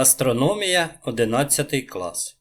Астрономія 11 клас.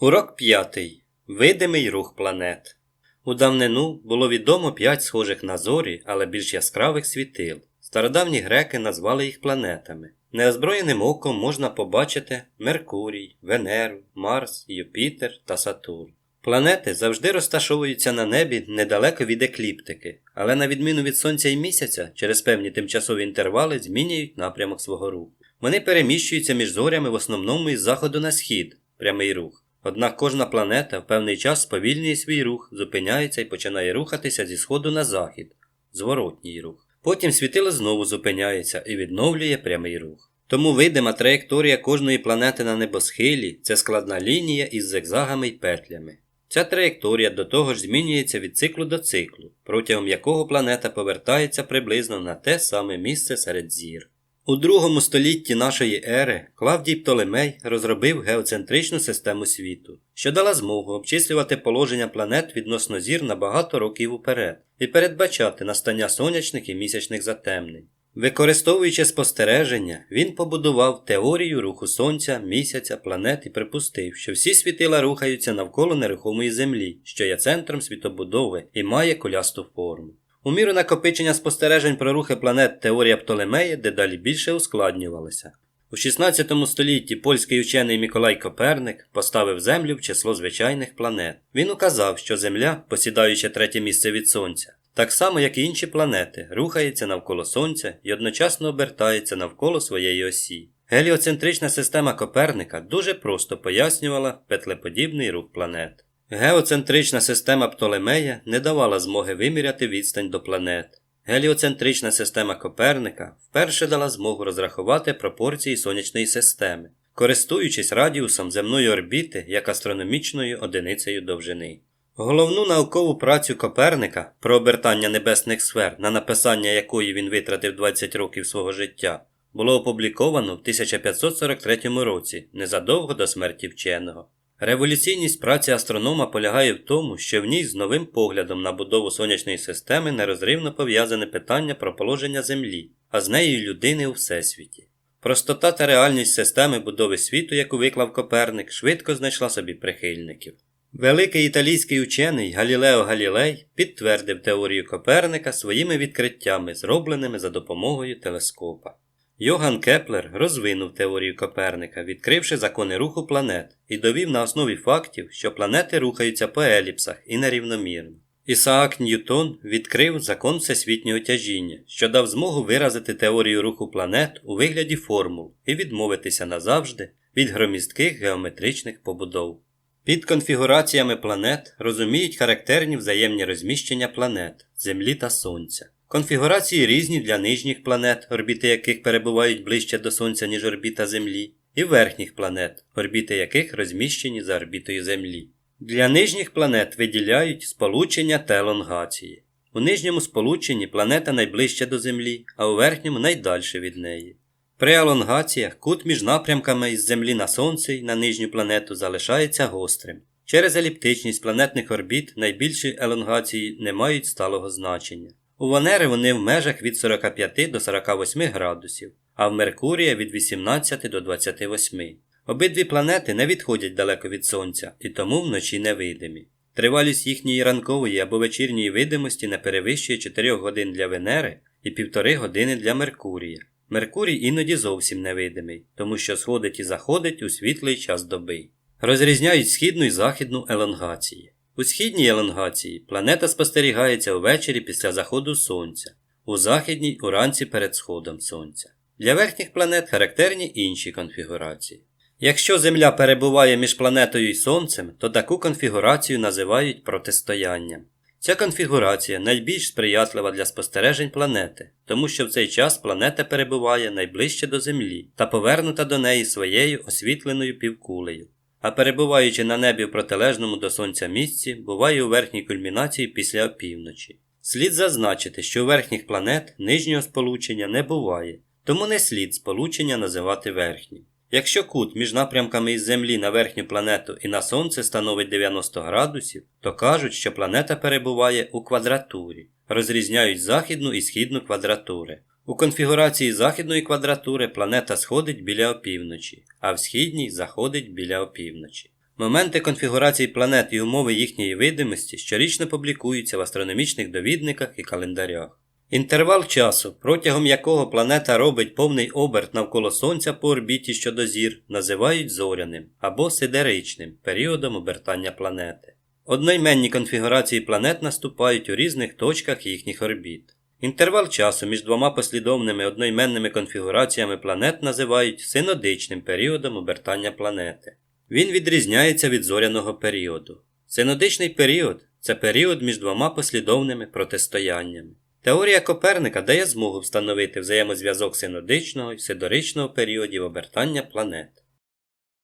Урок 5. Видимий рух планет. У давнину було відомо п'ять схожих на зорі, але більш яскравих світил. Стародавні греки назвали їх планетами. Неозброєним оком можна побачити Меркурій, Венеру, Марс, Юпітер та Сатурн. Планети завжди розташовуються на небі недалеко від екліптики, але на відміну від Сонця і місяця, через певні тимчасові інтервали змінюють напрямок свого руху. Вони переміщуються між зорями в основному із заходу на схід, прямий рух. Однак кожна планета в певний час сповільнює свій рух, зупиняється і починає рухатися зі сходу на захід, зворотній рух. Потім світило знову зупиняється і відновлює прямий рух. Тому видима траєкторія кожної планети на небосхилі це складна лінія із зигзагами й петлями. Ця траєкторія до того ж змінюється від циклу до циклу, протягом якого планета повертається приблизно на те саме місце серед зір. У другому столітті нашої ери Клавдій Птолемей розробив геоцентричну систему світу, що дала змогу обчислювати положення планет відносно зір на багато років уперед і передбачати настання сонячних і місячних затемнень. Використовуючи спостереження, він побудував теорію руху Сонця, місяця, планет і припустив, що всі світила рухаються навколо нерухомої Землі, що є центром світобудови і має кулясту форму. У міру накопичення спостережень про рухи планет теорія Птолемея дедалі більше ускладнювалася. У 16 столітті польський учений Миколай Коперник поставив Землю в число звичайних планет. Він указав, що Земля, посідаючи третє місце від Сонця, так само, як і інші планети, рухається навколо Сонця і одночасно обертається навколо своєї осі. Геліоцентрична система Коперника дуже просто пояснювала петлеподібний рух планет. Геоцентрична система Птолемея не давала змоги виміряти відстань до планет. Геліоцентрична система Коперника вперше дала змогу розрахувати пропорції сонячної системи, користуючись радіусом земної орбіти як астрономічною одиницею довжини. Головну наукову працю Коперника про обертання небесних сфер, на написання якої він витратив 20 років свого життя, було опубліковано в 1543 році, незадовго до смерті вченого. Революційність праці астронома полягає в тому, що в ній з новим поглядом на будову сонячної системи нерозривно пов'язане питання про положення Землі, а з нею людини у Всесвіті. Простота та реальність системи будови світу, яку виклав Коперник, швидко знайшла собі прихильників. Великий італійський учений Галілео Галілей підтвердив теорію Коперника своїми відкриттями, зробленими за допомогою телескопа. Йоган Кеплер розвинув теорію Коперника, відкривши закони руху планет, і довів на основі фактів, що планети рухаються по еліпсах і нерівномірно. Ісаак Ньютон відкрив закон всесвітнього тяжіння, що дав змогу виразити теорію руху планет у вигляді формул і відмовитися назавжди від громістких геометричних побудов. Під конфігураціями планет розуміють характерні взаємні розміщення планет, Землі та Сонця. Конфігурації різні для нижніх планет, орбіти яких перебувають ближче до Сонця, ніж орбіта Землі, і верхніх планет, орбіти яких розміщені за орбітою Землі. Для нижніх планет виділяють сполучення та елонгації. У нижньому сполученні планета найближче до Землі, а у верхньому найдальше від неї. При елонгаціях кут між напрямками із Землі на Сонце і на нижню планету залишається гострим. Через еліптичність планетних орбіт найбільші елонгації не мають сталого значення. У Венери вони в межах від 45 до 48 градусів, а в Меркурія від 18 до 28. Обидві планети не відходять далеко від Сонця і тому вночі невидимі. Тривалість їхньої ранкової або вечірньої видимості не перевищує 4 годин для Венери і 1,5 години для Меркурія. Меркурій іноді зовсім невидимий, тому що сходить і заходить у світлий час доби. Розрізняють східну і західну елонгації. У східній елонгації планета спостерігається увечері після заходу Сонця, у західній уранці перед сходом Сонця. Для верхніх планет характерні інші конфігурації. Якщо Земля перебуває між планетою і Сонцем, то таку конфігурацію називають протистоянням. Ця конфігурація найбільш сприятлива для спостережень планети, тому що в цей час планета перебуває найближче до Землі та повернута до неї своєю освітленою півкулею. А перебуваючи на небі в протилежному до Сонця місці, буває у верхній кульмінації після опівночі. Слід зазначити, що у верхніх планет нижнього сполучення не буває, тому не слід сполучення називати верхнім. Якщо кут між напрямками із Землі на верхню планету і на Сонце становить 90 градусів, то кажуть, що планета перебуває у квадратурі, розрізняють західну і східну квадратури. У конфігурації західної квадратури планета сходить біля опівночі, а в східній заходить біля опівночі. Моменти конфігурації планет і умови їхньої видимості щорічно публікуються в астрономічних довідниках і календарях. Інтервал часу, протягом якого планета робить повний оберт навколо Сонця по орбіті щодо зір, називають зоряним або сидеричним періодом обертання планети. Одноіменні конфігурації планет наступають у різних точках їхніх орбіт. Інтервал часу між двома послідовними одноіменними конфігураціями планет називають синодичним періодом обертання планети. Він відрізняється від зоряного періоду. Синодичний період це період між двома послідовними протистояннями. Теорія Коперника дає змогу встановити взаємозв'язок синодичного і сидоричного періодів обертання планет.